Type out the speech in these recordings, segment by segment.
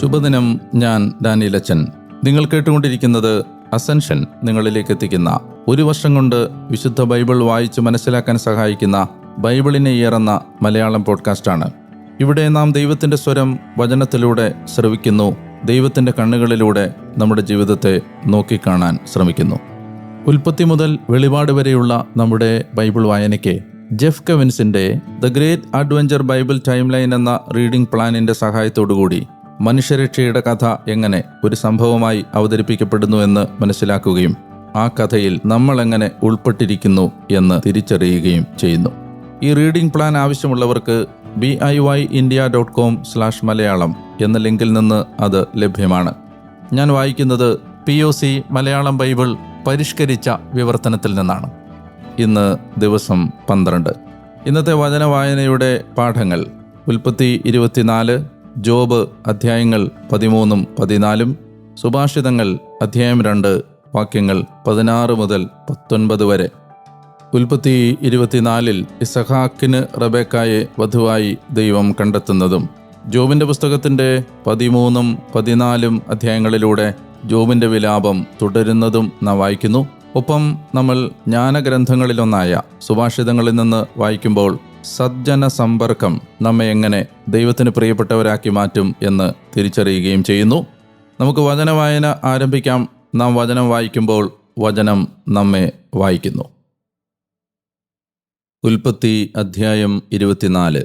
ശുഭദിനം ഞാൻ ഡാനിയിലച്ചൻ. നിങ്ങൾ കേട്ടുകൊണ്ടിരിക്കുന്നത് അസൻഷൻ നിങ്ങളിലേക്ക് എത്തിക്കുന്ന ഒരു വർഷം കൊണ്ട് വിശുദ്ധ ബൈബിൾ വായിച്ച് മനസ്സിലാക്കാൻ സഹായിക്കുന്ന ബൈബിളിനെ ഏറുന്ന മലയാളം പോഡ്കാസ്റ്റാണ്. ഇവിടെ നാം ദൈവത്തിന്റെ സ്വരം വചനത്തിലൂടെ ശ്രവിക്കുന്നു. ദൈവത്തിന്റെ കണ്ണുകളിലൂടെ നമ്മുടെ ജീവിതത്തെ നോക്കിക്കാണാൻ ശ്രമിക്കുന്നു. ഉൽപ്പത്തി മുതൽ വെളിപാട് വരെയുള്ള നമ്മുടെ ബൈബിൾ വായനയ്ക്ക് Jeff കെവിൻസിന്റെ the great adventure Bible timeline എന്ന റീഡിംഗ് പ്ലാനിന്റെ സഹായത്തോടുകൂടി മനുഷ്യരക്ഷയുടെ കഥ എങ്ങനെ ഒരു സംഭവമായി അവതരിപ്പിക്കപ്പെടുന്നു എന്ന് മനസ്സിലാക്കുകയും ആ കഥയിൽ നമ്മൾ എങ്ങനെ ഉൾപ്പെട്ടിരിക്കുന്നു എന്ന് തിരിച്ചറിയുകയും ചെയ്യുന്നു. ഈ റീഡിംഗ് പ്ലാൻ ആവശ്യമുള്ളവർക്ക് B I Y India dot com slash Malayalam എന്ന ലിങ്കിൽ നിന്ന് അത് ലഭ്യമാണ്. ഞാൻ വായിക്കുന്നത് P O C Malayalam Bible പരിഷ്കരിച്ച വിവർത്തനത്തിൽ നിന്നാണ്. ഇന്ന് ദിവസം പന്ത്രണ്ട്. ഇന്നത്തെ വചന വായനയുടെ പാഠങ്ങൾ ഉൽപ്പത്തി ഇരുപത്തിനാല് ജോബ് അധ്യായങ്ങൾ പതിമൂന്നും പതിനാലും സുഭാഷിതങ്ങൾ അധ്യായം രണ്ട് വാക്യങ്ങൾ പതിനാറ് മുതൽ പത്തൊൻപത് വരെ. ഉൽപ്പത്തി ഇരുപത്തിനാലിൽ ഇസഹാക്കിന് റബേക്കായെ വധുവായി ദൈവം കണ്ടെത്തുന്നതും ജോബിന്റെ പുസ്തകത്തിന്റെ പതിമൂന്നും പതിനാലും അധ്യായങ്ങളിലൂടെ ജോബിന്റെ വിലാപം തുടരുന്നതും നാം വായിക്കുന്നു. ഒപ്പം നമ്മൾ ജ്ഞാനഗ്രന്ഥങ്ങളിലൊന്നായ സുഭാഷിതങ്ങളിൽ നിന്ന് വായിക്കുമ്പോൾ സജ്ജന സമ്പർക്കം നമ്മെ എങ്ങനെ ദൈവത്തിന് പ്രിയപ്പെട്ടവരാക്കി മാറ്റും എന്ന് തിരിച്ചറിയുകയും ചെയ്യുന്നു. നമുക്ക് വചന വായന ആരംഭിക്കാം. നാം വചനം വായിക്കുമ്പോൾ വചനം നമ്മെ വായിക്കുന്നു. ഉൽപ്പത്തി അധ്യായം ഇരുപത്തിനാല്.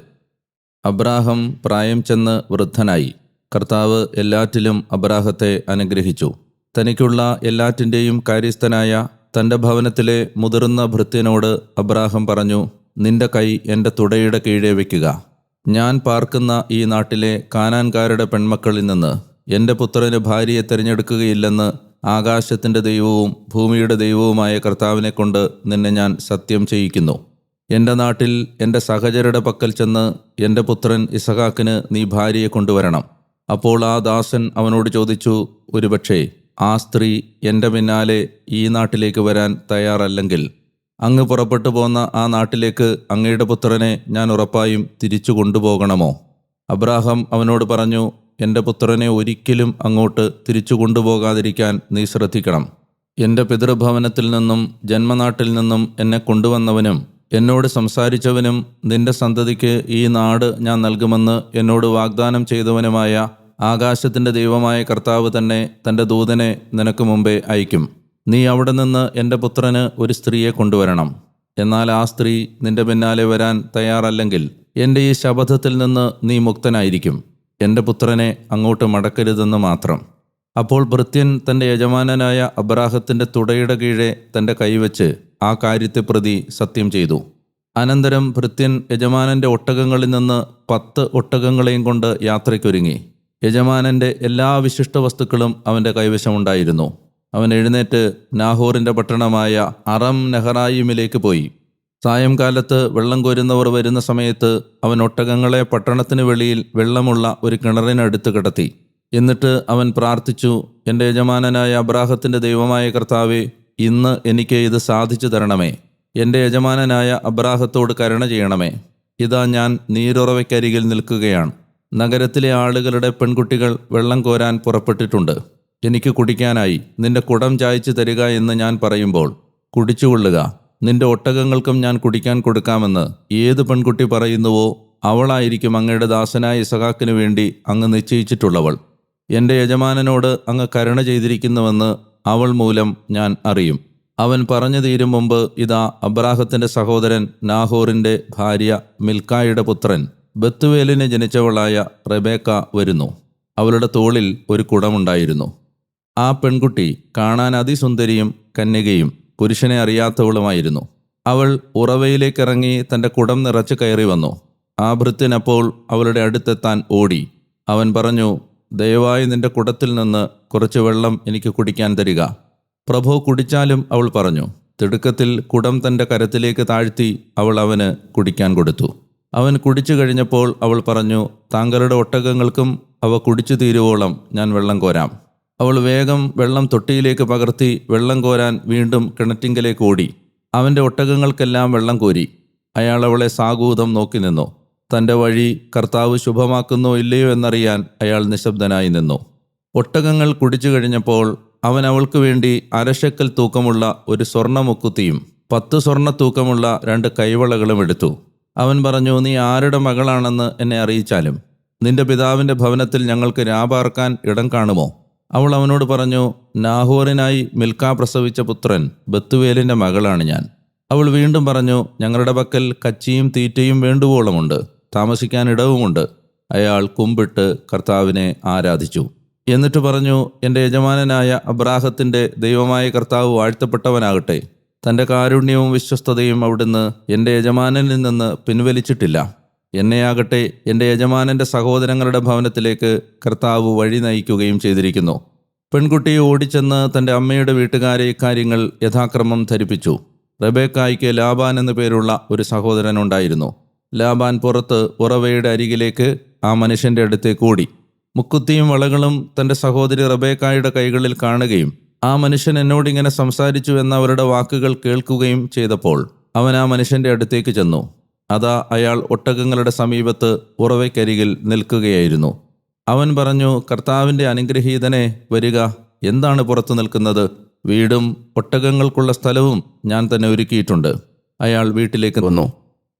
അബ്രാഹം പ്രായം ചെന്ന് വൃദ്ധനായി. കർത്താവ് എല്ലാറ്റിലും അബ്രാഹത്തെ അനുഗ്രഹിച്ചു. തനിക്കുള്ള എല്ലാറ്റിന്റെയും കാര്യസ്ഥനായ തന്റെ ഭവനത്തിലെ മുതിർന്ന ഭൃത്യനോട് അബ്രാഹം പറഞ്ഞു നിന്റെ കൈ എന്റെ തുടയുടെ കീഴെ വയ്ക്കുക. ഞാൻ പാർക്കുന്ന ഈ നാട്ടിലെ കാനാൻകാരുടെ പെൺമക്കളിൽ നിന്ന് എന്റെ പുത്രന് ഭാര്യയെ തിരഞ്ഞെടുക്കുകയില്ലെന്ന് ആകാശത്തിന്റെ ദൈവവും ഭൂമിയുടെ ദൈവവുമായ കർത്താവിനെ കൊണ്ട് നിന്നെ ഞാൻ സത്യം ചെയ്യിക്കുന്നു. എന്റെ നാട്ടിൽ എന്റെ സഹചരുടെ പക്കൽ ചെന്ന് എന്റെ പുത്രൻ ഇസഹാക്കിന് നീ ഭാര്യയെ കൊണ്ടുവരണം. അപ്പോൾ ആ ദാസൻ അവനോട് ചോദിച്ചു ഒരുപക്ഷേ ആ സ്ത്രീ എന്റെ പിന്നാലെ ഈ നാട്ടിലേക്ക് വരാൻ തയ്യാറല്ലെങ്കിൽ. അങ്ങ് പുറപ്പെട്ടു പോന്ന ആ നാട്ടിലേക്ക് അങ്ങയുടെ പുത്രനെ ഞാൻ ഉറപ്പായും തിരിച്ചു കൊണ്ടുപോകണമോ? അബ്രാഹം അവനോട് പറഞ്ഞു എന്റെ പുത്രനെ ഒരിക്കലും അങ്ങോട്ട് തിരിച്ചു കൊണ്ടുപോകാതിരിക്കാൻ നീ ശ്രദ്ധിക്കണം. എന്റെ പിതൃഭവനത്തിൽ നിന്നും ജന്മനാട്ടിൽ നിന്നും എന്നെ കൊണ്ടുവന്നവനും എന്നോട് സംസാരിച്ചവനും നിന്റെ സന്തതിക്ക് ഈ നാട് ഞാൻ നൽകുമെന്ന് എന്നോട് വാഗ്ദാനം ചെയ്തവനുമായ ആകാശത്തിന്റെ ദൈവമായ കർത്താവ് തന്നെ തന്റെ ദൂതനെ നിനക്ക് മുമ്പേ അയക്കും നീ അവിടെ നിന്ന് എന്റെ പുത്രന് ഒരു സ്ത്രീയെ കൊണ്ടുവരണം. എന്നാൽ ആ സ്ത്രീ നിന്റെ പിന്നാലെ വരാൻ തയ്യാറല്ലെങ്കിൽ എന്റെ ഈ ശപഥത്തിൽ നിന്ന് നീ മുക്തനായിരിക്കും. എന്റെ പുത്രനെ അങ്ങോട്ട് മടക്കരുതെന്ന് മാത്രം. അപ്പോൾ ഭൃത്യൻ തന്റെ യജമാനനായ അബ്രാഹത്തിന്റെ തുടയുടെ കീഴെ തന്റെ കൈവച്ച് ആ കാര്യത്തെ പ്രതി സത്യം ചെയ്തു. അനന്തരം ഭൃത്യൻ യജമാനന്റെ ഒട്ടകങ്ങളിൽ നിന്ന് പത്ത് ഒട്ടകങ്ങളെയും കൊണ്ട് യാത്രയ്ക്കൊരുങ്ങി. യജമാനന്റെ എല്ലാ വിശിഷ്ട വസ്തുക്കളും അവന്റെ കൈവശമുണ്ടായിരുന്നു അവൻ എഴുന്നേറ്റ് നാഹോറിന്റെ പട്ടണമായ അറം നെഹറായിമിലേക്ക് പോയി. സായംകാലത്ത് വെള്ളം കോരുന്നവർ വരുന്ന സമയത്ത് അവൻ ഒട്ടകങ്ങളെ പട്ടണത്തിന് വെളിയിൽ വെള്ളമുള്ള ഒരു കിണറിനടുത്ത് കിടത്തി. എന്നിട്ട് അവൻ പ്രാർത്ഥിച്ചു എന്റെ യജമാനനായ അബ്രാഹത്തിന്റെ ദൈവമായ കർത്താവെ ഇന്ന് എനിക്ക് ഇത് സാധിച്ചു തരണമേ. എന്റെ യജമാനനായ അബ്രാഹത്തോട് കരുണ ചെയ്യണമേ. ഇതാ ഞാൻ നീരുറവയ്ക്കരികിൽ നിൽക്കുകയാണ്. നഗരത്തിലെ ആളുകളുടെ പെൺകുട്ടികൾ വെള്ളം കോരാൻ പുറപ്പെട്ടിട്ടുണ്ട്. എനിക്ക് കുടിക്കാനായി. നിന്റെ കുടം ചായച്ചു തരിക എന്ന് ഞാൻ പറയുമ്പോൾ കുടിച്ചുകൊള്ളുക. നിന്റെ ഒട്ടകങ്ങൾക്കും ഞാൻ കുടിക്കാൻ കൊടുക്കാമെന്ന് ഏത് പെൺകുട്ടി പറയുന്നുവോ അവളായിരിക്കും അങ്ങയുടെ ദാസനായ ഇസഹാക്കിനു വേണ്ടി അങ്ങ് നിശ്ചയിച്ചിട്ടുള്ളവൾ. എന്റെ യജമാനനോട് അങ്ങ് കരുണ ചെയ്തിരിക്കുന്നുവെന്ന് അവൾ മൂലം ഞാൻ അറിയും. അവൻ പറഞ്ഞു തീരും മുമ്പ് ഇതാ അബ്രാഹത്തിന്റെ സഹോദരൻ നാഹോറിന്റെ ഭാര്യ മിൽക്കായുടെ പുത്രൻ. ബത്തുവേലിന് ജനിച്ചവളായ റെബേക്ക വരുന്നു. അവളുടെ തോളിൽ ഒരു കുടമുണ്ടായിരുന്നു. ആ പെൺകുട്ടി കാണാൻ അതിസുന്ദരിയും കന്യകയും പുരുഷനെ അറിയാത്തവളുമായിരുന്നു. അവൾ ഉറവയിലേക്കിറങ്ങി തന്റെ കുടം നിറച്ച് കയറി വന്നു. ആ ഭൃത്യനപ്പോൾ അവളുടെ അടുത്തെത്താൻ ഓടി. അവൻ പറഞ്ഞു ദയവായി നിന്റെ കുടത്തിൽ നിന്ന് കുറച്ച് വെള്ളം എനിക്ക് കുടിക്കാൻ തരിക. പ്രഭു കുടിച്ചാലും അവൾ പറഞ്ഞു തിടുക്കത്തിൽ കുടം തന്റെ കരത്തിലേക്ക് താഴ്ത്തി അവൾ അവന് കുടിക്കാൻ കൊടുത്തു. അവൻ കുടിച്ചു കഴിഞ്ഞപ്പോൾ അവൾ പറഞ്ഞു താങ്കളുടെ ഒട്ടകങ്ങൾക്കും അവ കുടിച്ചു തീരുവോളം ഞാൻ വെള്ളം കോരാം. അവൾ വേഗം വെള്ളം തൊട്ടിയിലേക്ക് പകർത്തി വെള്ളം കോരാൻ വീണ്ടും കിണറ്റിങ്കലേക്ക് ഓടി. അവന്റെ ഒട്ടകങ്ങൾക്കെല്ലാം വെള്ളം കോരി. അയാൾ അവളെ സാഗൂതം നോക്കി നിന്നു. തന്റെ വഴി കർത്താവ് ശുഭമാക്കുന്നോ ഇല്ലയോ എന്നറിയാൻ അയാൾ നിശബ്ദനായി നിന്നു. ഒട്ടകങ്ങൾ കുടിച്ചു കഴിഞ്ഞപ്പോൾ അവൻ അവൾക്ക് വേണ്ടി അരശക്കൽ തൂക്കമുള്ള ഒരു സ്വർണ മുക്കുത്തിയും പത്ത് സ്വർണ തൂക്കമുള്ള രണ്ട് കൈവളകളും എടുത്തു. അവൻ പറഞ്ഞു നീ ആരുടെ മകളാണെന്ന് എന്നെ അറിയിച്ചാലും? നിന്റെ പിതാവിന്റെ ഭവനത്തിൽ ഞങ്ങൾക്ക് രാപാർക്കാൻ ഇടം കാണുമോ? അവൾ അവനോട് പറഞ്ഞു നാഹോറിനായി മിൽക്ക പ്രസവിച്ച പുത്രൻ ബത്തുവേലിന്റെ മകളാണ് ഞാൻ. അവൾ വീണ്ടും പറഞ്ഞു ഞങ്ങളുടെ പക്കൽ കച്ചിയും തീറ്റയും വേണ്ടുവോളമുണ്ട് താമസിക്കാൻ ഇടവുമുണ്ട്. അയാൾ കുമ്പിട്ട് കർത്താവിനെ ആരാധിച്ചു. എന്നിട്ട് പറഞ്ഞു എന്റെ യജമാനനായ അബ്രാഹത്തിന്റെ ദൈവമായ കർത്താവ് വാഴ്ത്തപ്പെട്ടവനാകട്ടെ തന്റെ കാരുണ്യവും വിശ്വസ്തതയും അവിടുന്ന് എന്റെ യജമാനനിൽ നിന്ന് പിൻവലിച്ചിട്ടില്ല. എന്നെയാകട്ടെ എന്റെ യജമാനന്റെ സഹോദരങ്ങളുടെ ഭവനത്തിലേക്ക് കർത്താവ് വഴി നയിക്കുകയും ചെയ്തിരിക്കുന്നു. പെൺകുട്ടിയെ ഓടിച്ചെന്ന് തന്റെ അമ്മയുടെ വീട്ടുകാരെ ഇക്കാര്യങ്ങൾ യഥാക്രമം ധരിപ്പിച്ചു. റബേക്കായ്ക്ക് ലാബാൻ എന്നു പേരുള്ള ഒരു സഹോദരൻ ഉണ്ടായിരുന്നു. ലാബാൻ പുറത്ത് ഉറവയുടെ അരികിലേക്ക് ആ മനുഷ്യന്റെ അടുത്തേക്ക് ഓടി. മുക്കുത്തിയും വളകളും തന്റെ സഹോദരി റബേക്കായുടെ കൈകളിൽ കാണുകയും ആ മനുഷ്യൻ എന്നോടിങ്ങനെ സംസാരിച്ചു എന്ന അവരുടെ വാക്കുകൾ കേൾക്കുകയും ചെയ്തപ്പോൾ അവൻ ആ മനുഷ്യന്റെ അടുത്തേക്ക് ചെന്നു. അതാ അയാൾ ഒട്ടകങ്ങളുടെ സമീപത്ത് ഉറവയ്ക്കരികിൽ നിൽക്കുകയായിരുന്നു. അവൻ പറഞ്ഞു കർത്താവിന്റെ അനുഗ്രഹീതനെ വരിക. എന്താണ് പുറത്തു നിൽക്കുന്നത്? വീടും ഒട്ടകങ്ങൾക്കുള്ള സ്ഥലവും ഞാൻ തന്നെ ഒരുക്കിയിട്ടുണ്ട്. അയാൾ വീട്ടിലേക്ക് വന്നു.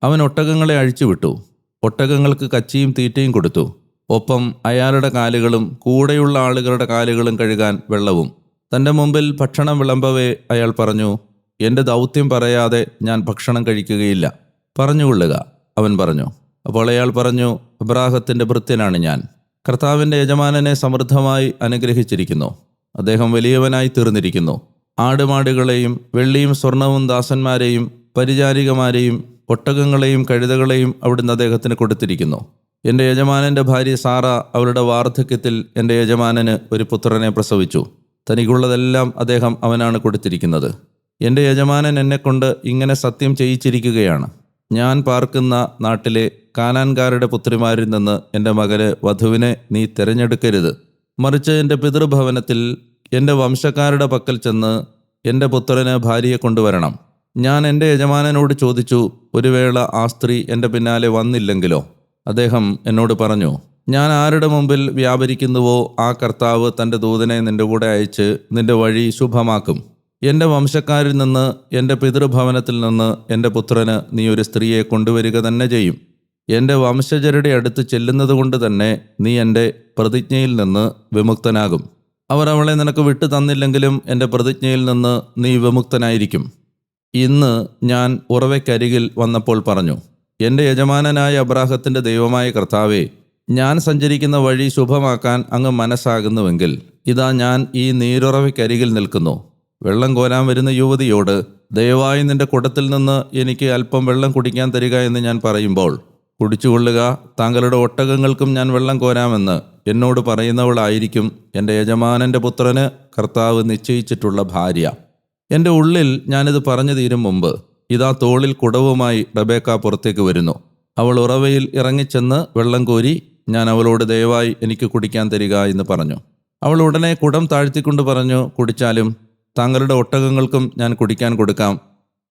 അവൻ ഒട്ടകങ്ങളെ അഴിച്ചുവിട്ടു. ഒട്ടകങ്ങൾക്ക് കച്ചിയും തീറ്റയും കൊടുത്തു. ഒപ്പം അയാളുടെ കാലുകളും കൂടെയുള്ള ആളുകളുടെ കാലുകളും കഴുകാൻ വെള്ളവും. തന്റെ മുമ്പിൽ ഭക്ഷണം വിളമ്പവേ അയാൾ പറഞ്ഞു എന്റെ ദൗത്യം പറയാതെ ഞാൻ ഭക്ഷണം കഴിക്കുകയില്ല. പറഞ്ഞുകൊള്ളുക അവൻ പറഞ്ഞു. അപ്പോൾ അയാൾ പറഞ്ഞു അബ്രാഹത്തിന്റെ ഭൃത്യനാണ് ഞാൻ. കർത്താവിന്റെ യജമാനനെ സമൃദ്ധമായി അനുഗ്രഹിച്ചിരിക്കുന്നു. അദ്ദേഹം വലിയവനായി തീർന്നിരിക്കുന്നു. ആടുമാടുകളെയും വെള്ളിയും സ്വർണവും ദാസന്മാരെയും പരിചാരികമാരെയും ഒട്ടകങ്ങളെയും കഴുതകളെയും അവിടുന്ന് അദ്ദേഹത്തിന് കൊടുത്തിരിക്കുന്നു. എന്റെ യജമാനന്റെ ഭാര്യ സാറ അവരുടെ വാർദ്ധക്യത്തിൽ എന്റെ യജമാനന് ഒരു പുത്രനെ പ്രസവിച്ചു. തനിക്കുള്ളതെല്ലാം അദ്ദേഹം അവനാണ് കൊടുത്തിരിക്കുന്നത്. എന്റെ യജമാനൻ എന്നെക്കൊണ്ട് ഇങ്ങനെ സത്യം ചെയ്യിച്ചിരിക്കുകയാണ്. ഞാൻ പാർക്കുന്ന നാട്ടിലെ കാനാൻകാരുടെ പുത്രിമാരിൽ നിന്ന് എന്റെ മകന് വധുവിനെ നീ തിരഞ്ഞെടുക്കരുത്. മറിച്ച് എന്റെ പിതൃഭവനത്തിൽ എന്റെ വംശക്കാരുടെ പക്കൽ ചെന്ന് എന്റെ പുത്രന് ഭാര്യയെ കൊണ്ടുവരണം. ഞാൻ എന്റെ യജമാനനോട് ചോദിച്ചു ഒരു വേള ആ സ്ത്രീ എന്റെ പിന്നാലെ വന്നില്ലെങ്കിലോ? അദ്ദേഹം എന്നോട് പറഞ്ഞു ഞാൻ ആരുടെ മുമ്പിൽ വ്യാപരിക്കുന്നുവോ ആ കർത്താവ് തന്റെ ദൂതനെ നിന്റെ കൂടെ അയച്ച് നിന്റെ വഴി ശുഭമാക്കും. എന്റെ വംശക്കാരിൽ നിന്ന് എന്റെ പിതൃഭവനത്തിൽ നിന്ന് എന്റെ പുത്രന് നീ ഒരു സ്ത്രീയെ കൊണ്ടുവരിക തന്നെ ചെയ്യും. എന്റെ വംശജരുടെ അടുത്ത് ചെല്ലുന്നത് കൊണ്ട് തന്നെ നീ എന്റെ പ്രതിജ്ഞയിൽ നിന്ന് വിമുക്തനാകും. അവർ അവളെ നിനക്ക് വിട്ടു തന്നില്ലെങ്കിലും എന്റെ പ്രതിജ്ഞയിൽ നിന്ന് നീ വിമുക്തനായിരിക്കും. ഇന്ന് ഞാൻ ഉറവയ്ക്കരികിൽ വന്നപ്പോൾ പറഞ്ഞു എന്റെ യജമാനനായ അബ്രാഹത്തിന്റെ ദൈവമായ കർത്താവേ ഞാൻ സഞ്ചരിക്കുന്ന വഴി ശുഭമാക്കാൻ അങ്ങ് മനസ്സാകുന്നുവെങ്കിൽ ഇതാ ഞാൻ ഈ നീരുറവയ്ക്കരികിൽ നിൽക്കുന്നു. വെള്ളം കോരാൻ വരുന്ന യുവതിയോട് ദയവായി നിന്റെ കുടത്തിൽ നിന്ന് എനിക്ക് അല്പം വെള്ളം കുടിക്കാൻ തരിക എന്ന് ഞാൻ പറയുമ്പോൾ കുടിച്ചുകൊള്ളുക താങ്കളുടെ ഒട്ടകങ്ങൾക്കും ഞാൻ വെള്ളം കോരാമെന്ന് എന്നോട് പറയുന്നവളായിരിക്കും എന്റെ യജമാനന്റെ പുത്രന് കർത്താവ് നിശ്ചയിച്ചിട്ടുള്ള ഭാര്യ. എന്റെ ഉള്ളിൽ ഞാനിത് പറഞ്ഞു തീരും മുമ്പ് ഇതാ തോളിൽ കുടവുമായി റബേക്ക പുറത്തേക്ക് വരുന്നു. അവൾ ഉറവയിൽ ഇറങ്ങിച്ചെന്ന് വെള്ളം കോരി ഞാൻ അവളോട് ദയവായി എനിക്ക് കുടിക്കാൻ തരിക എന്ന് പറഞ്ഞു. അവൾ ഉടനെ കുടം താഴ്ത്തിക്കൊണ്ട് പറഞ്ഞു കുടിച്ചാലും താങ്കളുടെ ഒട്ടകങ്ങൾക്കും ഞാൻ കുടിക്കാൻ കൊടുക്കാം.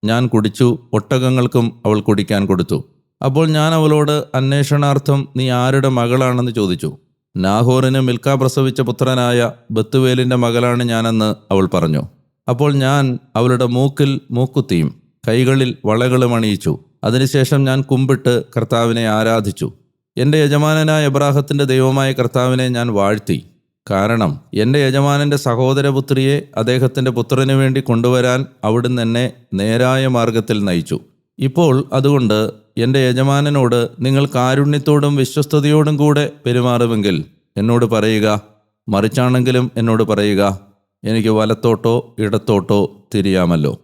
ഞാൻ കുടിച്ചു ഒട്ടകങ്ങൾക്കും അവൾ കുടിക്കാൻ കൊടുത്തു. അപ്പോൾ ഞാൻ അവളോട് അന്വേഷണാർത്ഥം നീ ആരുടെ മകളാണെന്ന് ചോദിച്ചു. നാഹോറിന് മിൽക്ക പ്രസവിച്ച പുത്രനായ ബത്തുവേലിന്റെ മകളാണ് ഞാനെന്ന് അവൾ പറഞ്ഞു. അപ്പോൾ ഞാൻ അവളുടെ മൂക്കിൽ മൂക്കുത്തിയും കൈകളിൽ വളകളും അണിയിച്ചു. അതിനുശേഷം ഞാൻ കുമ്പിട്ട് കർത്താവിനെ ആരാധിച്ചു. എന്റെ യജമാനനായ എബ്രാഹത്തിന്റെ ദൈവമായ കർത്താവിനെ ഞാൻ വാഴ്ത്തി. കാരണം എന്റെ യജമാനന്റെ സഹോദരപുത്രിയെ അദ്ദേഹത്തിന്റെ പുത്രന് വേണ്ടി കൊണ്ടുവരാൻ അവിടുന്ന് എന്നെ നേരായ മാർഗത്തിൽ നയിച്ചു. ഇപ്പോൾ അതുകൊണ്ട് എന്റെ യജമാനനോട് നിങ്ങൾ കാരുണ്യത്തോടും വിശ്വസ്തയോടും കൂടെ പെരുമാറുമെങ്കിൽ എന്നോട് പറയുക മറിച്ചാണെങ്കിലും എന്നോട് പറയുക എനിക്ക് വലത്തോട്ടോ ഇടത്തോട്ടോ തിരിയാമല്ലോ.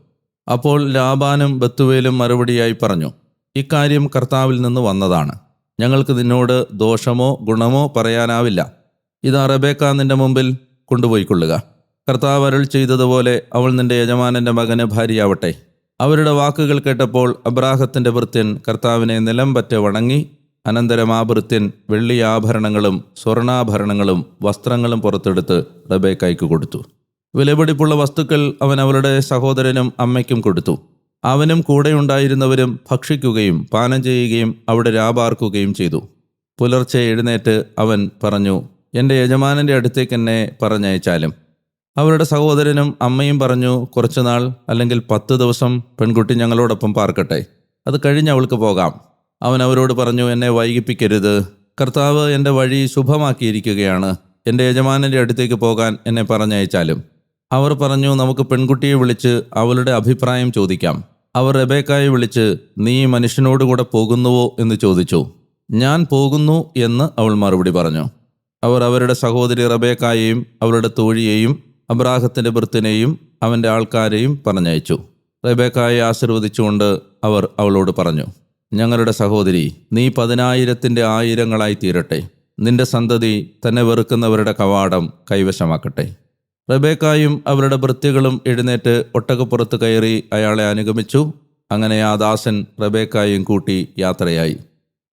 അപ്പോൾ ലാബാനും ബത്തുവേലും മറുപടിയായി പറഞ്ഞു ഇക്കാര്യം കർത്താവിൽ നിന്ന് വന്നതാണ്. ഞങ്ങൾക്ക് നിന്നോട് ദോഷമോ ഗുണമോ പറയാനാവില്ല. ഇത് അറബേക്ക നിന്റെ മുമ്പിൽ കൊണ്ടുപോയിക്കൊള്ളുക. കർത്താവ് അരുൾ ചെയ്തതുപോലെ അവൾ നിന്റെ യജമാനന്റെ മകന് ഭാര്യയാവട്ടെ. അവരുടെ വാക്കുകൾ കേട്ടപ്പോൾ അബ്രാഹത്തിന്റെ വൃത്യൻ കർത്താവിനെ നിലം പറ്റ വണങ്ങി അനന്തരം ആ ഭൃത്യൻ വെള്ളി ആഭരണങ്ങളും സ്വർണാഭരണങ്ങളും വസ്ത്രങ്ങളും പുറത്തെടുത്ത് റബേക്കായ്ക്ക് കൊടുത്തു. വിലപിടിപ്പുള്ള വസ്തുക്കൾ അവൻ അവളുടെ സഹോദരനും അമ്മയ്ക്കും കൊടുത്തു. അവനും കൂടെയുണ്ടായിരുന്നവരും ഭക്ഷിക്കുകയും പാനം ചെയ്യുകയും അവിടെ രാപാർക്കുകയും ചെയ്തു. പുലർച്ചെ എഴുന്നേറ്റ് അവൻ പറഞ്ഞു എന്റെ യജമാനന്റെ അടുത്തേക്ക് എന്നെ പറഞ്ഞയച്ചാലും. അവരുടെ സഹോദരനും അമ്മയും പറഞ്ഞു കുറച്ചുനാൾ അല്ലെങ്കിൽ പത്ത് ദിവസം പെൺകുട്ടി ഞങ്ങളോടൊപ്പം പാർക്കട്ടെ. അത് കഴിഞ്ഞ് അവൾക്ക് പോകാം. അവൻ അവരോട് പറഞ്ഞു എന്നെ വൈകിപ്പിക്കരുത്. കർത്താവ് എന്റെ വഴി ശുഭമാക്കിയിരിക്കുകയാണ്. എന്റെ യജമാനന്റെ അടുത്തേക്ക് പോകാൻ എന്നെ പറഞ്ഞയച്ചാലും. അവർ പറഞ്ഞു നമുക്ക് പെൺകുട്ടിയെ വിളിച്ച് അവളുടെ അഭിപ്രായം ചോദിക്കാം. അവർ റബേക്കായെ വിളിച്ച് നീ മനുഷ്യനോടുകൂടെ പോകുന്നുവോ? എന്ന് ചോദിച്ചു. ഞാൻ പോകുന്നു എന്ന് അവൾ മറുപടി പറഞ്ഞു. അവർ അവരുടെ സഹോദരി റബേക്കായെയും അവരുടെ തോഴിയെയും അബ്രാഹത്തിന്റെ ഭൃത്തിനെയും അവന്റെ ആൾക്കാരെയും പറഞ്ഞയച്ചു. റബേക്കായെ ആശീർവദിച്ചുകൊണ്ട് അവർ അവളോട് പറഞ്ഞു ഞങ്ങളുടെ സഹോദരി നീ പതിനായിരത്തിന്റെ ആയിരങ്ങളായി തീരട്ടെ. നിന്റെ സന്തതി തന്നെ വെറുക്കുന്നവരുടെ കവാടം കൈവശമാക്കട്ടെ. റബേക്കായും അവരുടെ ഭൃത്യകളും എഴുന്നേറ്റ് ഒട്ടകപ്പുറത്ത് കയറി അയാളെ അനുഗമിച്ചു. അങ്ങനെ ആ ദാസൻ റബേക്കായും കൂട്ടി യാത്രയായി.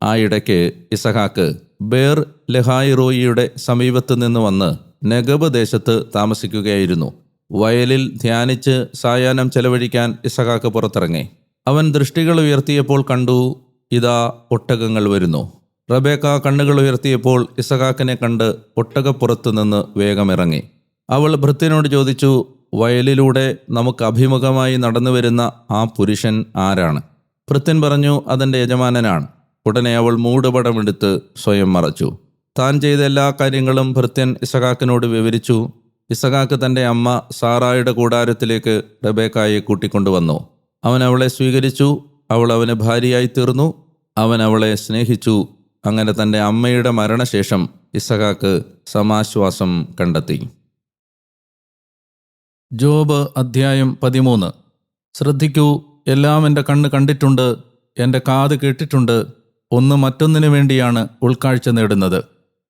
ആ ഇടയ്ക്ക് ഇസഹാക്ക് ബേർ ലെഹായിറോയിയുടെ സമീപത്ത് നിന്ന് വന്ന് നെഗബ് ദേശത്ത് താമസിക്കുകയായിരുന്നു. വയലിൽ ധ്യാനിച്ച് സായാഹ്നം ചെലവഴിക്കാൻ ഇസഹാക്ക് പുറത്തിറങ്ങി. അവൻ ദൃഷ്ടികൾ ഉയർത്തിയപ്പോൾ കണ്ടു ഇതാ ഒട്ടകങ്ങൾ വരുന്നു. റബേക്ക കണ്ണുകൾ ഉയർത്തിയപ്പോൾ ഇസഹാക്കിനെ കണ്ട് ഒട്ടകപ്പുറത്തു നിന്ന് വേഗമിറങ്ങി അവൾ ഭൃത്യനോട് ചോദിച്ചു വയലിലൂടെ നമുക്ക് അഭിമുഖമായി നടന്നു വരുന്ന ആ പുരുഷൻ ആരാണ്? ഭൃത്യൻ പറഞ്ഞു അതെന്റെ യജമാനനാണ്. ഉടനെ അവൾ മൂടുപടമെടുത്ത് സ്വയം മറച്ചു. താൻ ചെയ്ത എല്ലാ കാര്യങ്ങളും ഭൃത്യൻ ഇസഹാക്കിനോട് വിവരിച്ചു. ഇസഹാക്ക് തന്റെ അമ്മ സാറായുടെ കൂടാരത്തിലേക്ക് റബേക്കായെ കൂട്ടിക്കൊണ്ടുവന്നു. അവൻ അവളെ സ്വീകരിച്ചു. അവൾ അവന് ഭാര്യയായി തീർന്നു അവൻ അവളെ സ്നേഹിച്ചു. അങ്ങനെ തന്റെ അമ്മയുടെ മരണശേഷം ഇസഹാക്ക് സമാശ്വാസം കണ്ടെത്തി. ജോബ് അധ്യായം പതിമൂന്ന്. ശ്രദ്ധിക്കൂ എല്ലാം എന്റെ കണ്ണ് കണ്ടിട്ടുണ്ട് എന്റെ കാത് കേട്ടിട്ടുണ്ട് ഒന്ന് മറ്റൊന്നിനു വേണ്ടിയാണ് ഉൾക്കാഴ്ച നേടുന്നത്.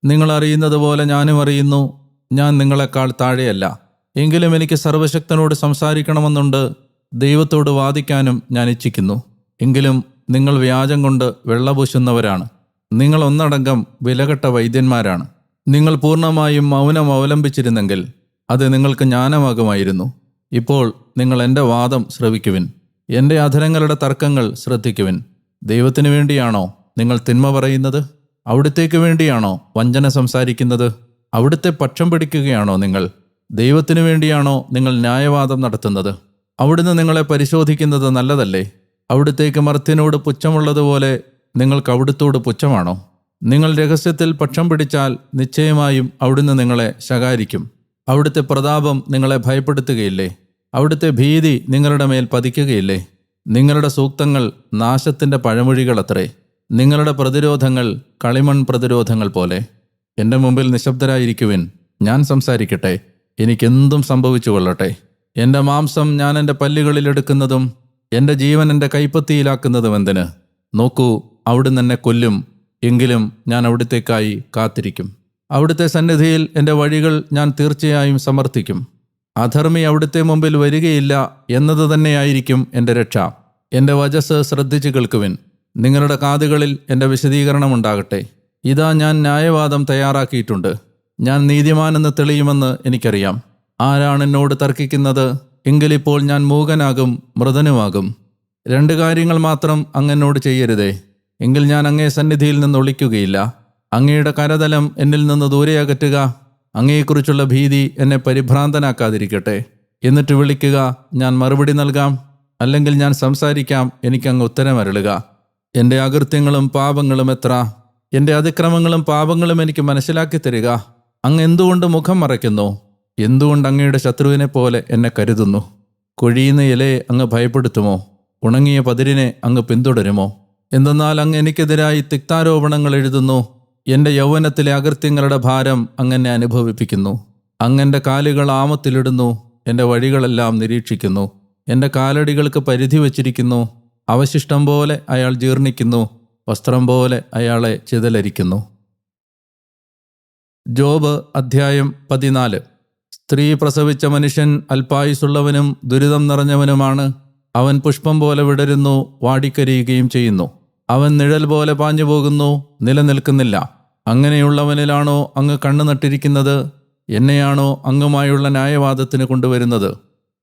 നിങ്ങൾ അറിയുന്നത് പോലെ ഞാനും അറിയുന്നു ഞാൻ നിങ്ങളെക്കാൾ താഴെയല്ല. എങ്കിലും എനിക്ക് സർവശക്തനോട് സംസാരിക്കണമെന്നുണ്ട് ദൈവത്തോട് വാദിക്കാനും ഞാൻ ഇച്ഛിക്കുന്നു. എങ്കിലും നിങ്ങൾ വ്യാജം കൊണ്ട് വെള്ളപൂശുന്നവരാണ് നിങ്ങൾ ഒന്നടങ്കം വിലകെട്ട വൈദ്യന്മാരാണ്. നിങ്ങൾ പൂർണമായും മൗനം അവലംബിച്ചിരുന്നെങ്കിൽ അത് നിങ്ങൾക്ക് ജ്ഞാനമാകുമായിരുന്നു. ഇപ്പോൾ നിങ്ങൾ എന്റെ വാദം ശ്രവിക്കുവിൻ. എന്റെ അധരങ്ങളുടെ തർക്കങ്ങൾ ശ്രദ്ധിക്കുവിൻ. ദൈവത്തിനു വേണ്ടിയാണോ നിങ്ങൾ തിന്മ പറയുന്നത്? അവിടുത്തേക്ക് വേണ്ടിയാണോ വഞ്ചന സംസാരിക്കുന്നത്? അവിടുത്തെ പക്ഷം പിടിക്കുകയാണോ നിങ്ങൾ? ദൈവത്തിനു വേണ്ടിയാണോ നിങ്ങൾ ന്യായവാദം നടത്തുന്നത്? അവിടുന്ന് നിങ്ങളെ പരിശോധിക്കുന്നത് നല്ലതല്ലേ? അവിടുത്തേക്ക് മർത്യനോട് പുച്ഛമുള്ളതുപോലെ നിങ്ങൾക്ക് അവിടുത്തോട് പുച്ഛമാണോ? നിങ്ങൾ രഹസ്യത്തിൽ പക്ഷം പിടിച്ചാൽ നിശ്ചയമായും അവിടുന്ന് നിങ്ങളെ ശകാരിക്കും. അവിടുത്തെ പ്രതാപം നിങ്ങളെ ഭയപ്പെടുത്തുകയില്ലേ? അവിടുത്തെ ഭീതി നിങ്ങളുടെ മേൽ പതിക്കുകയില്ലേ? നിങ്ങളുടെ സൂക്തങ്ങൾ നാശത്തിന്റെ പഴമൊഴികളത്രേ. നിങ്ങളുടെ പ്രതിരോധങ്ങൾ കളിമൺ പ്രതിരോധങ്ങൾ പോലെ എന്റെ മുമ്പിൽ നിശബ്ദരായിരിക്കുവിൻ. ഞാൻ സംസാരിക്കട്ടെ. എനിക്കെന്തും സംഭവിച്ചു കൊള്ളട്ടെ എന്റെ മാംസം ഞാൻ എന്റെ പല്ലുകളിലെടുക്കുന്നതും എന്റെ ജീവൻ എന്റെ കൈപ്പത്തിയിലാക്കുന്നതും എന്തിന്? നോക്കൂ അവിടുന്ന് എന്നെ കൊല്ലും. എങ്കിലും ഞാൻ അവിടുത്തേക്കായി കാത്തിരിക്കും. അവിടുത്തെ സന്നിധിയിൽ എന്റെ വഴികൾ ഞാൻ തീർച്ചയായും സമർത്ഥിക്കും. അധർമ്മി അവിടുത്തെ മുമ്പിൽ വരികയില്ല എന്നത് തന്നെയായിരിക്കും എന്റെ രക്ഷ. എന്റെ വചസ് ശ്രദ്ധിച്ചു കേൾക്കുവിൻ. നിങ്ങളുടെ കാതുകളിൽ എന്റെ വിശദീകരണം ഉണ്ടാകട്ടെ ഇതാ ഞാൻ ന്യായവാദം തയ്യാറാക്കിയിട്ടുണ്ട്. ഞാൻ നീതിമാനെന്ന് തെളിയുമെന്ന് എനിക്കറിയാം. ആരാണ് എന്നോട് തർക്കിക്കുന്നത്? എങ്കിലിപ്പോൾ ഞാൻ മൂകനാകും മൃതനുമാകും. രണ്ട് കാര്യങ്ങൾ മാത്രം അങ്ങെന്നോട് ചെയ്യരുതേ. എങ്കിൽ ഞാൻ അങ്ങേ സന്നിധിയിൽ നിന്ന് ഒളിക്കുകയില്ല. അങ്ങയുടെ കരതലം എന്നിൽ നിന്ന് ദൂരെ അകറ്റുക. അങ്ങയെക്കുറിച്ചുള്ള ഭീതി എന്നെ പരിഭ്രാന്തനാക്കാതിരിക്കട്ടെ. എന്നിട്ട് വിളിക്കുക ഞാൻ മറുപടി നൽകാം. അല്ലെങ്കിൽ ഞാൻ സംസാരിക്കാം എനിക്കങ്ങ് ഉത്തരമരുളുക. എന്റെ അകൃത്യങ്ങളും പാപങ്ങളും എത്ര? എന്റെ അതിക്രമങ്ങളും പാപങ്ങളും എനിക്ക് മനസ്സിലാക്കി തരിക. അങ്ങ് എന്തുകൊണ്ട് മുഖം മറയ്ക്കുന്നു? എന്തുകൊണ്ട് അങ്ങയുടെ ശത്രുവിനെ പോലെ എന്നെ കരുതുന്നു? കൊഴിയുന്ന ഇലയെ അങ്ങ് ഭയപ്പെടുത്തുമോ? ഉണങ്ങിയ പതിരിനെ അങ്ങ് പിന്തുടരുമോ? എന്തെന്നാൽ അങ്ങ് എനിക്കെതിരായി തിക്താരോപണങ്ങൾ എഴുതുന്നു. എന്റെ യൗവനത്തിലെ അകൃത്യങ്ങളുടെ ഭാരം അങ്ങനെ അനുഭവിപ്പിക്കുന്നു. അങ്ങന്റെ കാലുകൾ ആമത്തിലിടുന്നു. എന്റെ വഴികളെല്ലാം നിരീക്ഷിക്കുന്നു. എന്റെ കാലടികൾക്ക് പരിധി വച്ചിരിക്കുന്നു. അവശിഷ്ടം പോലെ അയാൾ ജീർണിക്കുന്നു വസ്ത്രം പോലെ അയാളെ ചിതലരിക്കുന്നു. ജോബ് അധ്യായം പതിനാല്. സ്ത്രീ പ്രസവിച്ച മനുഷ്യൻ അൽപായുസുള്ളവനും ദുരിതം നിറഞ്ഞവനുമാണ്. അവൻ പുഷ്പം പോലെ വിടരുന്നു വാടിക്കരിയുകയും ചെയ്യുന്നു. അവൻ നിഴൽ പോലെ പാഞ്ഞു പോകുന്നു നിലനിൽക്കുന്നില്ല. അങ്ങനെയുള്ളവനിലാണോ അങ്ങ് കണ്ണു നട്ടിരിക്കുന്നത്? എന്നെയാണോ അങ്ങുമായുള്ള ന്യായവാദത്തിന് കൊണ്ടുവരുന്നത്?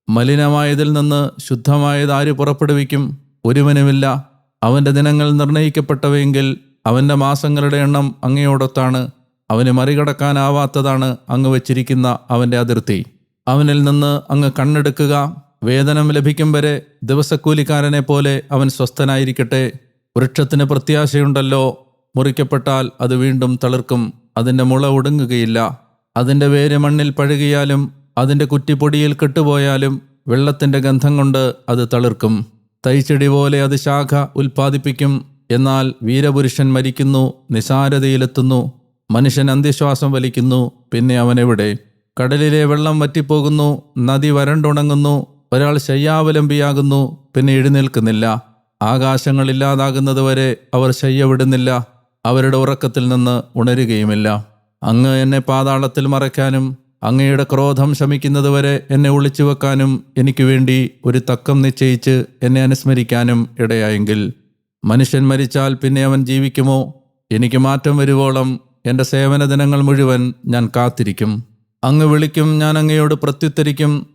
മലിനമായതിൽ നിന്ന് ശുദ്ധമായത് ആര് പുറപ്പെടുവിക്കും? ഒരുവനുമില്ല. അവന്റെ ദിനങ്ങൾ നിർണയിക്കപ്പെട്ടവയെങ്കിൽ അവന്റെ മാസങ്ങളുടെ എണ്ണം അങ്ങയോടൊത്താണ്. അവന് മറികടക്കാനാവാത്തതാണ് അങ്ങ് വച്ചിരിക്കുന്ന അവന്റെ അതിർത്തി. അവനിൽ നിന്ന് അങ്ങ് കണ്ണെടുക്കുക. വേതനം ലഭിക്കും വരെ ദിവസക്കൂലിക്കാരനെ പോലെ അവൻ സ്വസ്ഥനായിരിക്കട്ടെ. വൃക്ഷത്തിന് പ്രത്യാശയുണ്ടല്ലോ. മുറിക്കപ്പെട്ടാൽ അത് വീണ്ടും തളിർക്കും. അതിന്റെ മുള ഒടുങ്ങുകയില്ല. അതിന്റെ വേര് മണ്ണിൽ പഴുകിയാലും അതിന്റെ കുറ്റിപ്പൊടിയിൽ കെട്ടുപോയാലും വെള്ളത്തിന്റെ ഗന്ധം കൊണ്ട് അത് തളിർക്കും. തൈച്ചെടി പോലെ അത് ശാഖ ഉൽപ്പാദിപ്പിക്കും. എന്നാൽ വീരപുരുഷൻ മരിക്കുന്നു നിസാരതയിലെത്തുന്നു മനുഷ്യൻ അന്ത്യശ്വാസം വലിക്കുന്നു പിന്നെ അവനെവിടെ കടലിലെ വെള്ളം വറ്റിപ്പോകുന്നു നദി വരണ്ടുണങ്ങുന്നു ഒരാൾ ശയ്യാവലംബിയാകുന്നു പിന്നെ എഴുന്നേൽക്കുന്നില്ല. ആകാശങ്ങളില്ലാതാകുന്നതുവരെ അവർ ശയ്യ വിടുന്നില്ല അവരുടെ ഉറക്കത്തിൽ നിന്ന് ഉണരുകയുമില്ല. അങ്ങ് എന്നെ പാതാളത്തിൽ മറയ്ക്കാനും അങ്ങയുടെ ക്രോധം ശമിക്കുന്നതുവരെ എന്നെ ഒളിച്ചു വെക്കാനും എനിക്ക് വേണ്ടി ഒരു തക്കം നിശ്ചയിച്ച് എന്നെ അനുസ്മരിക്കാനും ഇടയായെങ്കിൽ മനുഷ്യൻ മരിച്ചാൽ പിന്നെ അവൻ ജീവിക്കുമോ? എനിക്ക് മാറ്റം വരുവോളം എന്റെ സേവന ദിനങ്ങൾ മുഴുവൻ ഞാൻ കാത്തിരിക്കും. അങ്ങ് വിളിക്കും ഞാൻ അങ്ങയോട് പ്രത്യുത്തരിക്കും.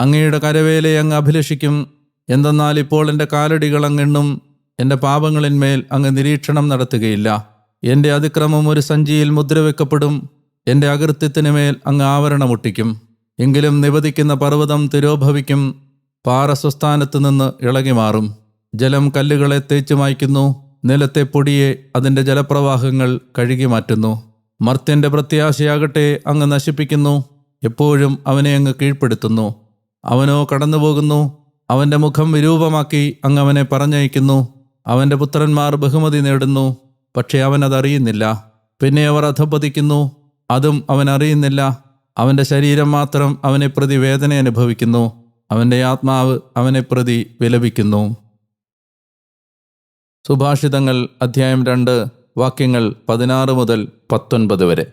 അങ്ങയുടെ കരവേലയെ അങ്ങ് അഭിലഷിക്കും. എന്തെന്നാൽ ഇപ്പോൾ എന്റെ കാലടികൾ അങ്ങെണ്ണും എന്റെ പാപങ്ങളിന്മേൽ അങ്ങ് നിരീക്ഷണം നടത്തുകയില്ല. എന്റെ അതിക്രമം ഒരു സഞ്ചിയിൽ മുദ്രവെക്കപ്പെടും. എന്റെ അകൃത്യത്തിന് മേൽ അങ്ങ് ആവരണമൊട്ടിക്കും. എങ്കിലും നിവധിക്കുന്ന പർവതം തിരോഭവിക്കും. പാറസ്വസ്ഥാനത്ത് നിന്ന് ഇളകി മാറും. ജലം കല്ലുകളെ തേച്ചു മായ്ക്കുന്നു. നിലത്തെ പൊടിയെ അതിന്റെ ജലപ്രവാഹങ്ങൾ കഴുകി മാറ്റുന്നു. മർത്യന്റെ പ്രത്യാശയാകട്ടെ അങ്ങ് നശിപ്പിക്കുന്നു. എപ്പോഴും അവനെ അങ്ങ് കീഴ്പ്പെടുത്തുന്നു. അവനോ കടന്നുപോകുന്നു. അവന്റെ മുഖം വിരൂപമാക്കി അങ്ങ് അവനെ പറഞ്ഞയക്കുന്നു. അവന്റെ പുത്രന്മാർ ബഹുമതി നേടുന്നു. പക്ഷേ അവനതറിയുന്നില്ല പിന്നെ അവർ അധപ്പതിക്കുന്നു അതും അവൻ അറിയുന്നില്ല. അവന്റെ ശരീരം മാത്രം അവനെ പ്രതി വേദന അനുഭവിക്കുന്നു. അവന്റെ ആത്മാവ് അവനെ പ്രതി വിലപിക്കുന്നു. സുഭാഷിതങ്ങൾ അധ്യായം രണ്ട് വാക്യങ്ങൾ പതിനാറ് മുതൽ പത്തൊൻപത് വരെ.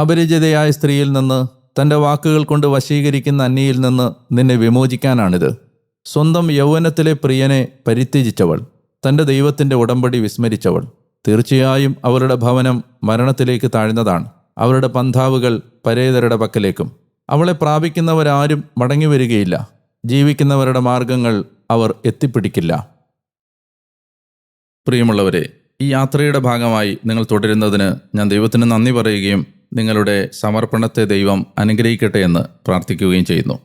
അപരിചിതയായ സ്ത്രീയിൽ നിന്ന് തന്റെ വാക്കുകൾ കൊണ്ട് വശീകരിക്കുന്ന അന്നിയിൽ നിന്ന് നിന്നെ വിമോചിക്കാനാണിത്. സ്വന്തം യൗവനത്തിലെ പ്രിയനെ പരിത്യജിച്ചവൾ തന്റെ ദൈവത്തിന്റെ ഉടമ്പടി വിസ്മരിച്ചവൾ തീർച്ചയായും അവരുടെ ഭവനം മരണത്തിലേക്ക് താഴ്ന്നതാണ്. അവരുടെ പന്ഥാവുകൾ പരേതരുടെ പക്കലേക്കും. അവളെ പ്രാപിക്കുന്നവരാരും മടങ്ങി വരികയില്ല ജീവിക്കുന്നവരുടെ മാർഗങ്ങൾ അവർ എത്തിപ്പിടിക്കില്ല. പ്രിയമുള്ളവരെ ഈ യാത്രയുടെ ഭാഗമായി നിങ്ങൾ തുടരുന്നതിന് ഞാൻ ദൈവത്തിന് നന്ദി പറയുകയും നിങ്ങളുടെ സമർപ്പണത്തെ ദൈവം അനുഗ്രഹിക്കട്ടെ എന്ന് പ്രാർത്ഥിക്കുകയും ചെയ്യുന്നു.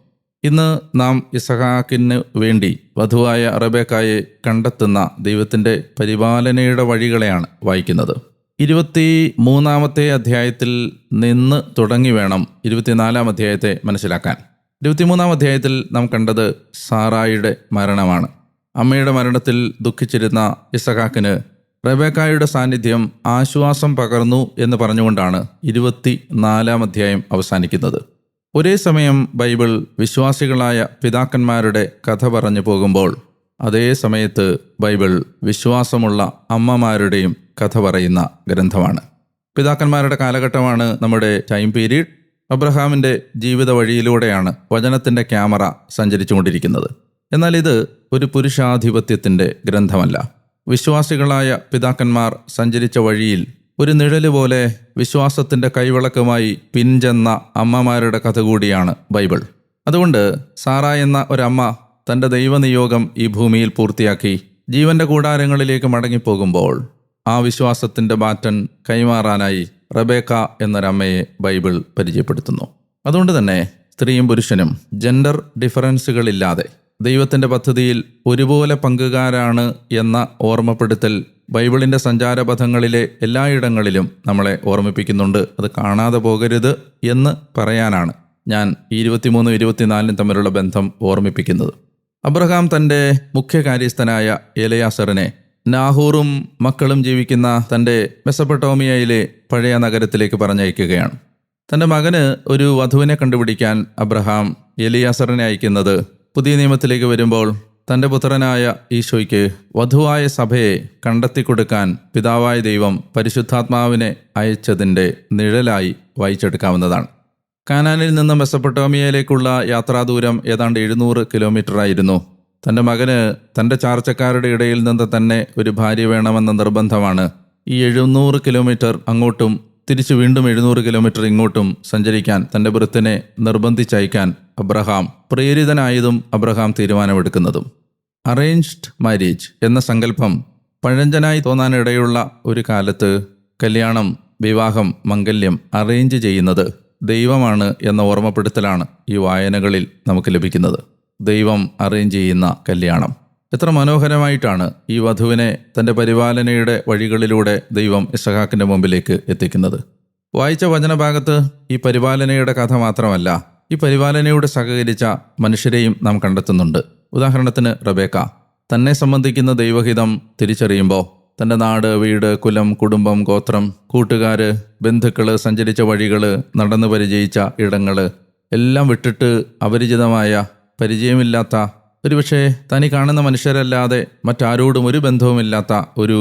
ഇന്ന് നാം ഇസഹാക്കിന് വേണ്ടി വധുവായ അറബേക്കായെ കണ്ടെത്തുന്ന ദൈവത്തിന്റെ പരിപാലനയുടെ വഴികളെയാണ് വായിക്കുന്നത്. ഇരുപത്തി മൂന്നാമത്തെ അധ്യായത്തിൽ നിന്ന് തുടങ്ങി വേണം ഇരുപത്തിനാലാം അധ്യായത്തെ മനസ്സിലാക്കാൻ. ഇരുപത്തിമൂന്നാം അധ്യായത്തിൽ നാം കണ്ടത് സാറായിയുടെ മരണമാണ്. അമ്മയുടെ മരണത്തിൽ ദുഃഖിച്ചിരുന്ന ഇസഹാക്കിന് റബേക്കായുടെ സാന്നിധ്യം ആശ്വാസം പകർന്നു എന്ന് പറഞ്ഞുകൊണ്ടാണ് ഇരുപത്തി നാലാം അധ്യായം അവസാനിക്കുന്നത്. ഒരേ സമയം ബൈബിൾ വിശ്വാസികളായ പിതാക്കന്മാരുടെ കഥ പറഞ്ഞു പോകുമ്പോൾ അതേ സമയത്ത് ബൈബിൾ വിശ്വാസമുള്ള അമ്മമാരുടെയും കഥ പറയുന്ന ഗ്രന്ഥമാണ്. പിതാക്കന്മാരുടെ കാലഘട്ടമാണ് നമ്മുടെ ടൈം പീരീഡ് അബ്രഹാമിന്റെ ജീവിത വഴിയിലൂടെയാണ് വചനത്തിന്റെ ക്യാമറ സഞ്ചരിച്ചുകൊണ്ടിരിക്കുന്നത്. എന്നാൽ ഇത് ഒരു പുരുഷാധിപത്യത്തിന്റെ ഗ്രന്ഥമല്ല. വിശ്വാസികളായ പിതാക്കന്മാർ സഞ്ചരിച്ച വഴിയിൽ ഒരു നിഴൽ പോലെ വിശ്വാസത്തിന്റെ കൈവിളക്കുമായി പിൻചെന്ന അമ്മമാരുടെ കഥ കൂടിയാണ് ബൈബിൾ. അതുകൊണ്ട് സാറ എന്ന ഒരമ്മ തന്റെ ദൈവനിയോഗം ഈ ഭൂമിയിൽ പൂർത്തിയാക്കി ജീവന്റെ കൂടാരങ്ങളിലേക്ക് മടങ്ങിപ്പോകുമ്പോൾ ആ വിശ്വാസത്തിന്റെ മാറ്റം കൈമാറാനായി റബേക്ക എന്നൊരമ്മയെ ബൈബിൾ പരിചയപ്പെടുത്തുന്നു. അതുകൊണ്ട് തന്നെ സ്ത്രീയും പുരുഷനും ജെൻഡർ ഡിഫറൻസുകളില്ലാതെ ദൈവത്തിന്റെ പദ്ധതിയിൽ ഒരുപോലെ പങ്കുകാരാണ് എന്ന ഓർമ്മപ്പെടുത്തൽ ബൈബിളിന്റെ സഞ്ചാരപഥങ്ങളിലെ എല്ലായിടങ്ങളിലും നമ്മളെ ഓർമ്മിപ്പിക്കുന്നുണ്ട്. അത് കാണാതെ പോകരുത് എന്ന് പറയാനാണ് ഞാൻ ഇരുപത്തിമൂന്നും ഇരുപത്തിനാലിനും തമ്മിലുള്ള ബന്ധം ഓർമ്മിപ്പിക്കുന്നത്. അബ്രഹാം തന്റെ മുഖ്യ കാര്യസ്ഥനായ എലയാസറിനെ നാഹൂറും മക്കളും ജീവിക്കുന്ന തന്റെ മെസപ്പട്ടോമിയയിലെ പഴയ നഗരത്തിലേക്ക് പറഞ്ഞയക്കുകയാണ്. തന്റെ മകന് ഒരു വധുവിനെ കണ്ടുപിടിക്കാൻ അബ്രഹാം എലിയാസറിനെ അയക്കുന്നത് പുതിയ നിയമത്തിലേക്ക് വരുമ്പോൾ തന്റെ പുത്രനായ ഈശോയ്ക്ക് വധുവായ സഭയെ കണ്ടെത്തി കൊടുക്കാൻ പിതാവായ ദൈവം പരിശുദ്ധാത്മാവിനെ അയച്ചതിന്റെ നിഴലായി വായിച്ചെടുക്കാവുന്നതാണ്. കാനാനിൽ നിന്ന് മെസപ്പട്ടോമിയയിലേക്കുള്ള യാത്രാദൂരം ഏതാണ്ട് എഴുന്നൂറ് കിലോമീറ്റർ ആയിരുന്നു തന്റെ മകന് തന്റെ ചാർച്ചക്കാരുടെ ഇടയിൽ നിന്ന് തന്നെ ഒരു ഭാര്യ വേണമെന്ന നിർബന്ധമാണ്. ഈ എഴുന്നൂറ് കിലോമീറ്റർ അങ്ങോട്ടും തിരിച്ചു വീണ്ടും എഴുന്നൂറ് കിലോമീറ്റർ ഇങ്ങോട്ടും സഞ്ചരിക്കാൻ തന്റെ വൃത്തിനെ നിർബന്ധിച്ചയക്കാൻ അബ്രഹാം പ്രേരിതനായതും അബ്രഹാം തീരുമാനമെടുക്കുന്നതും. അറേഞ്ച്ഡ് മാരേജ് എന്ന സങ്കല്പം പഴഞ്ചനായി തോന്നാനിടയുള്ള ഒരു കാലത്ത് കല്യാണം വിവാഹം മംഗല്യം അറേഞ്ച് ചെയ്യുന്നത് ദൈവമാണ് എന്ന ഓർമ്മപ്പെടുത്തലാണ് ഈ വായനകളിൽ നമുക്ക് ലഭിക്കുന്നത്. ദൈവം അറേഞ്ച് ചെയ്യുന്ന കല്യാണം. എത്ര മനോഹരമായിട്ടാണ് ഈ വധുവിനെ തന്റെ പരിപാലനയുടെ വഴികളിലൂടെ ദൈവം ഇസഹാക്കിന്റെ മുമ്പിലേക്ക് എത്തിക്കുന്നത്. വായിച്ച വചനഭാഗത്ത് ഈ പരിപാലനയുടെ കഥ മാത്രമല്ല ഈ പരിപാലനയോട് സഹകരിച്ച മനുഷ്യരെയും നാം കണ്ടെത്തുന്നുണ്ട്. ഉദാഹരണത്തിന് റബേക്ക. തന്നെ സംബന്ധിക്കുന്ന ദൈവഹിതം തിരിച്ചറിയുമ്പോൾ തന്റെ നാട് വീട് കുലം കുടുംബം ഗോത്രം കൂട്ടുകാർ ബന്ധുക്കൾ സഞ്ചരിച്ച വഴികൾ നടന്നു പരിചയിച്ച ഇടങ്ങൾ എല്ലാം വിട്ടിട്ട് അപരിചിതമായ പരിചയമില്ലാത്ത ഒരുപക്ഷെ തനി കാണുന്ന മനുഷ്യരല്ലാതെ മറ്റാരോടും ഒരു ബന്ധവുമില്ലാത്ത ഒരു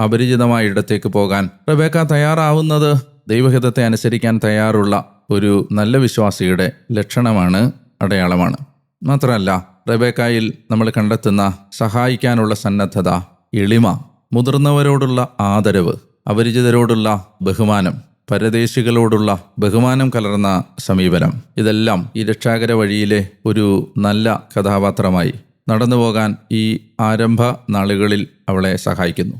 അപരിചിതമായ ഇടത്തേക്ക് പോകാൻ റബേക്ക തയ്യാറാവുന്നത് ദൈവഹിതത്തെ അനുസരിക്കാൻ തയ്യാറുള്ള ഒരു നല്ല വിശ്വാസിയുടെ ലക്ഷണമാണ് അടയാളമാണ്. മാത്രമല്ല റബേക്കായിൽ നമ്മൾ കണ്ടെത്തുന്ന സഹായിക്കാനുള്ള സന്നദ്ധത എളിമ മുതിർന്നവരോടുള്ള ആദരവ് അപരിചിതരോടുള്ള ബഹുമാനം പരദേശികളോടുള്ള ബഹുമാനം കലർന്ന സമീപനം. ഇതെല്ലാം ഈ രക്ഷാകര വഴിയിലെ ഒരു നല്ല കഥാപാത്രമായി നടന്നു പോകാൻ ഈ ആരംഭ നാളുകളിൽ അവളെ സഹായിക്കുന്നു.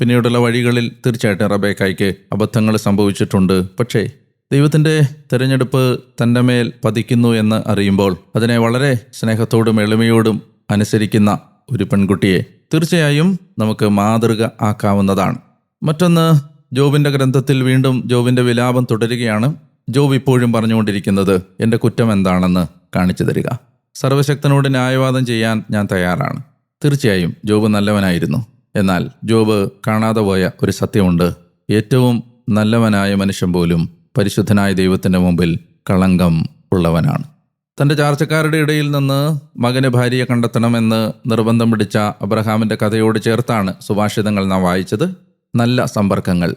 പിന്നീടുള്ള വഴികളിൽ തീർച്ചയായിട്ടും റബേക്കായ്ക്ക് അബദ്ധങ്ങൾ സംഭവിച്ചിട്ടുണ്ട്. പക്ഷേ ദൈവത്തിന്റെ തിരഞ്ഞെടുപ്പ് തന്റെ മേൽ പതിക്കുന്നു എന്ന് അറിയുമ്പോൾ അതിനെ വളരെ സ്നേഹത്തോടും എളിമയോടും അനുസരിക്കുന്ന ഒരു പെൺകുട്ടിയെ തീർച്ചയായും നമുക്ക് മാതൃക ആക്കാവുന്നതാണ്. മറ്റൊന്ന് ജോബിന്റെ ഗ്രന്ഥത്തിൽ വീണ്ടും ജോബിന്റെ വിലാപം തുടരുകയാണ്. ജോബ് ഇപ്പോഴും പറഞ്ഞുകൊണ്ടിരിക്കുന്നത് എന്റെ കുറ്റം എന്താണെന്ന് കാണിച്ചു തരിക. സർവശക്തനോട് ന്യായവാദം ചെയ്യാൻ ഞാൻ തയ്യാറാണ്. തീർച്ചയായും ജോബ് നല്ലവനായിരുന്നു. എന്നാൽ ജോബ് കാണാതെ പോയ ഒരു സത്യമുണ്ട്. ഏറ്റവും നല്ലവനായ മനുഷ്യൻ പോലും പരിശുദ്ധനായ ദൈവത്തിന്റെ മുമ്പിൽ കളങ്കം ഉള്ളവനാണ്. തന്റെ ചാർച്ചക്കാരുടെ ഇടയിൽ നിന്ന് മകന് ഭാര്യയെ കണ്ടെത്തണമെന്ന് നിർബന്ധം പിടിച്ച അബ്രഹാമിന്റെ കഥയോട് ചേർത്താണ് സുഭാഷിതങ്ങൾ നാം വായിച്ചത്. നല്ല സമ്പർക്കങ്ങൾ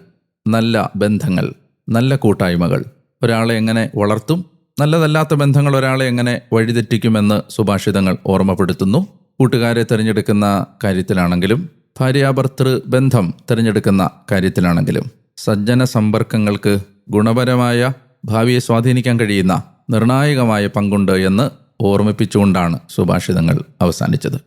നല്ല ബന്ധങ്ങൾ നല്ല കൂട്ടായ്മകൾ. ഒരാളെ എങ്ങനെ വളർത്തും നല്ലതല്ലാത്ത ബന്ധങ്ങൾ ഒരാളെ എങ്ങനെ വഴിതെറ്റിക്കുമെന്ന് സുഭാഷിതങ്ങൾ ഓർമ്മപ്പെടുത്തുന്നു. കൂട്ടുകാരെ തിരഞ്ഞെടുക്കുന്ന കാര്യത്തിലാണെങ്കിലും ഭാര്യാഭർത്തൃ ബന്ധം തിരഞ്ഞെടുക്കുന്ന കാര്യത്തിലാണെങ്കിലും സജ്ജന സമ്പർക്കങ്ങൾക്ക് ഗുണപരമായ ഭാവിയെ സ്വാധീനിക്കാൻ കഴിയുന്ന നിർണായകമായ പങ്കുണ്ട് എന്ന് ഓർമ്മിപ്പിച്ചുകൊണ്ടാണ് സുഭാഷിതങ്ങൾ അവസാനിച്ചത്.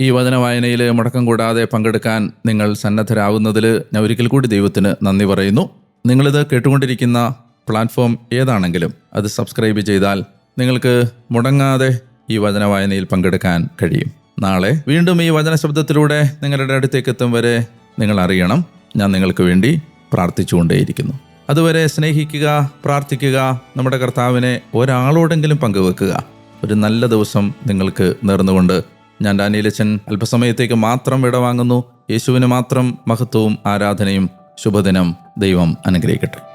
ഈ വചന വായനയിൽ മുടക്കം കൂടാതെ പങ്കെടുക്കാൻ നിങ്ങൾ സന്നദ്ധരാകുന്നതിൽ ഞാൻ ഒരിക്കൽ കൂടി ദൈവത്തിന് നന്ദി പറയുന്നു. നിങ്ങളിത് കേട്ടുകൊണ്ടിരിക്കുന്ന പ്ലാറ്റ്ഫോം ഏതാണെങ്കിലും അത് സബ്സ്ക്രൈബ് ചെയ്താൽ നിങ്ങൾക്ക് മുടങ്ങാതെ ഈ വചന വായനയിൽ പങ്കെടുക്കാൻ കഴിയും. നാളെ വീണ്ടും ഈ വചന ശബ്ദത്തിലൂടെ നിങ്ങളുടെ അടുത്തേക്ക് എത്തും വരെ നിങ്ങൾ അറിയണം. ഞാൻ നിങ്ങൾക്ക് വേണ്ടി പ്രാർത്ഥിച്ചുകൊണ്ടേയിരിക്കുന്നു. അതുവരെ സ്നേഹിക്കുക പ്രാർത്ഥിക്കുക നമ്മുടെ കർത്താവിനെ ഒരാളോടെങ്കിലും പങ്കുവെക്കുക. ഒരു നല്ല ദിവസം നിങ്ങൾക്ക് നേർന്നുകൊണ്ട് ഞാൻ ഡാനിയലച്ചൻ അല്പസമയത്തേക്ക് മാത്രം വിടവാങ്ങുന്നു. യേശുവിന് മാത്രം മഹത്വവും ആരാധനയും ശുഭദിനം ദൈവം അനുഗ്രഹിക്കട്ടെ.